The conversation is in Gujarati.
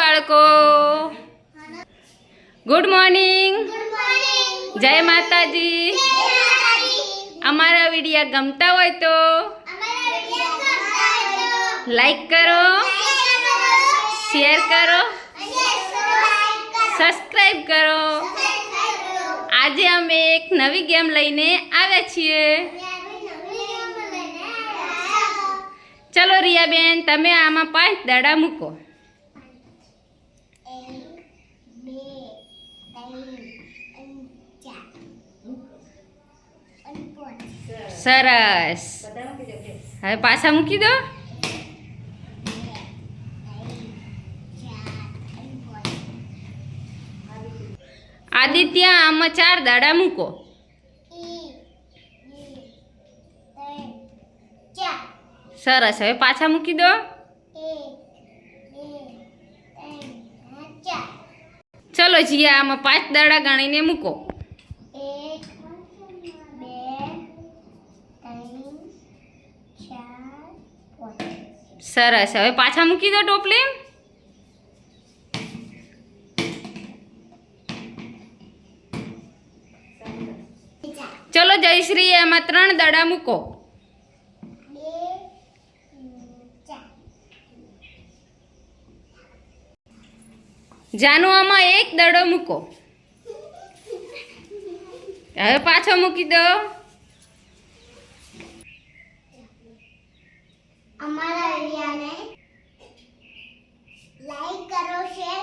બાળકો. ગુડ મોર્નિંગ જય માતાજી. અમારા વિડીયા ગમતા હોય તો લાઈક કરો શેર કરો સબસ્ક્રાઈબ કરો. આજે અમે એક નવી ગેમ લઈને આવ્યા છીએ. ચલો રિયાબેન, તમે આમાં પાંચ દાડા મૂકો. સરસ. હવે પાછા મૂકી દો. આદિત્ય, આમાં ચાર દાડા મૂકો. સરસ. હવે પાછા મૂકી દો. ચલો જીયા, આમાં પાંચ દાડા ગણીને મૂકો એક બે ત્રણ ચાર પાંચ સરસ. હવે પાછા મૂકી દો ટોપલી. ચલો જયશ્રી એમાં ત્રણ દડા મૂકો. જાનુ, આમાં એક દડો મૂકો. હવે પાછો મૂકી દો. અમારા એરિયાને લાઈક કરો શેર